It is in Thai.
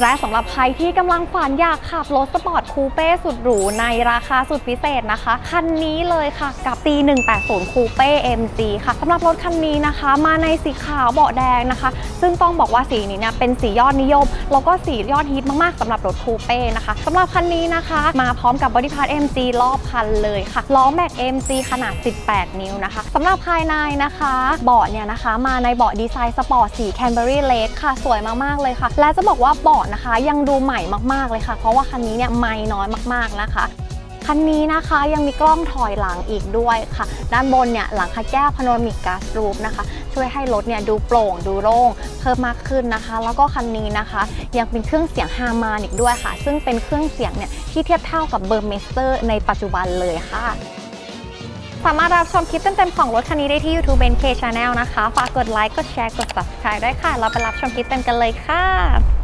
และสำหรับใครที่กำลังฝันอยากขับรถสปอร์ตคูเป้สุดหรูในราคาสุดพิเศษนะคะ คันนี้เลยค่ะกับ C180 คูเป้ MG ค่ะสำหรับรถคันนี้นะคะ มาในสีขาวเบาะแดงนะคะ ซึ่งต้องบอกว่าสีนี้เนี่ยเป็นสียอดนิยม แล้วก็สียอดฮิตมากๆสำหรับรถคูเป้นะคะสำหรับคันนี้นะคะ มาพร้อมกับบอดี้พาร์ท MG รอบคันเลยค่ะล้อแม็ก MG ขนาด 18 นิ้วนะคะสำหรับภายในนะคะเบาะเนี่ยนะคะ มาในเบาะดีไซน์สปอร์ตสีแคนเบอรี่เลดค่ะ สวยมากๆเลยค่ะ และจะบอกว่าเบาะนะคะ ยังดูใหม่มากๆเลยค่ะ เพราะว่าคันนี้เนี่ยไม่น้อยมากๆนะคะคันนี้นะคะยังมีกล้องถอยหลังอีกด้วยค่ะ ด้านบนเนี่ยหลังคาแก้วพาโนรามิกก a สรูฟนะคะ ช่วยให้รถเนี่ยดูโปร่งดูโล่งเพิ่มมากขึ้นนะคะ แล้วก็คันนี้นะคะ ยังเป็นเครื่องเสียงฮาร์มานอีกด้วยค่ะ ซึ่งเป็นเครื่องเสียงเนี่ยที่เทียบเท่ากับเบอร์เมสเตอร์ในปัจจุบันเลยค่ะ สามารถรับชมคลิปเต็มๆของรถคันนี้ได้ที่ YouTube NK Channel นะคะ ฝากกดไลค์กดแชร์กด subscribe ด้วยค่ะ เราไปรับชมคลิปเต็มกันเลยค่ะ